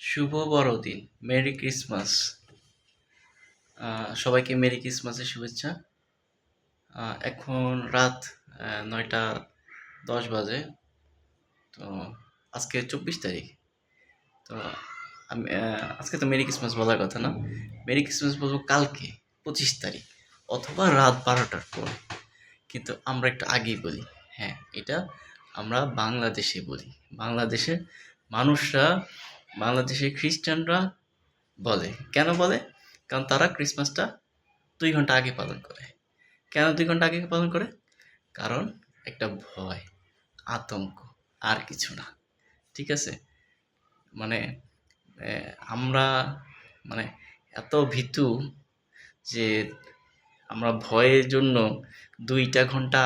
শুভ বড়দিন, merry Christmas. সবাইকে Mary ক্রিসমাসের শুভেচ্ছা। এখন রাত নয়টা দশ বাজে। তো আজকে চব্বিশ তারিখ। তো আমি আজকে তো মেরি ক্রিসমাস বলার কথা না। মেরি ক্রিসমাস বলব কালকে, পঁচিশ তারিখ, অথবা রাত বারোটার পর। কিন্তু আমরা একটু আগেই বলি হ্যাঁ এটা আমরা বাংলাদেশে বলি। বাংলাদেশের মানুষরা বাংলাদেশের খ্রিস্টানরা বলে। কেন বলে? কারণ তারা ক্রিসমাসটা দুই ঘণ্টা আগে পালন করে। কেন দুই ঘণ্টা আগে পালন করে? কারণ একটা ভয়, আতঙ্ক, আর কিছু না। ঠিক আছে? মানে আমরা মানে এত ভীতু যে আমরা ভয়ের জন্য দুইটা ঘণ্টা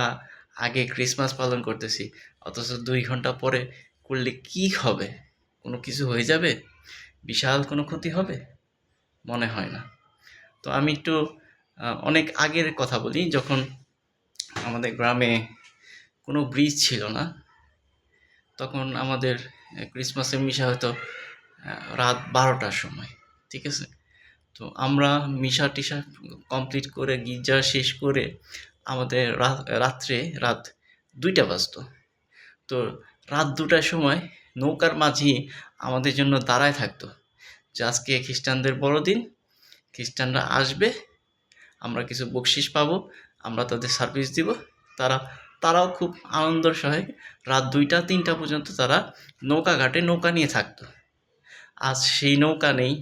আগে ক্রিসমাস পালন করতেছি, অথচ দুই ঘণ্টা পরে করলে কি হবে? কোনো কিছু হয়ে যাবে? বিশাল কোনো ক্ষতি হবে? মনে হয় না। তো আমি একটু অনেক আগের কথা বলি, যখন আমাদের গ্রামে কোনো ব্রিজ ছিল না, তখন আমাদের ক্রিসমাসের মিশা হয়তো রাত বারোটার সময়, ঠিক আছে? তো আমরা মিশা টিশা কমপ্লিট করে গির্জা শেষ করে আমাদের রাত্রে, রাত দুইটা বাজতো। তো রাত দুটার সময় নৌকার মাঝি আমাদের জন্য দাঁড়ায় থাকতো। যে আজকে খ্রিস্টানদের বড়দিন, খ্রিস্টানরা আসবে, আমরা কিছু বকশিস পাবো, আমরা তাদের সার্ভিস দিব। তারা, তারাও খুব আনন্দের সহে রাত দুইটা, তিনটা পর্যন্ত তারা নৌকা ঘাটে নৌকা নিয়ে থাকতো। আজ সেই নৌকা নেই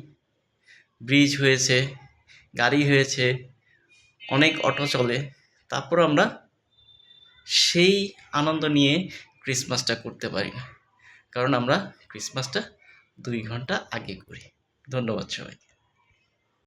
ব্রিজ হয়েছে, গাড়ি হয়েছে, অনেক অটো চলে। তারপর আমরা সেই আনন্দ নিয়ে ক্রিসমাসটা করতে পারি না। কারণ আমরা ক্রিসমাসটা দুই ঘণ্টা আগে করি। ধন্যবাদ সবাইকে।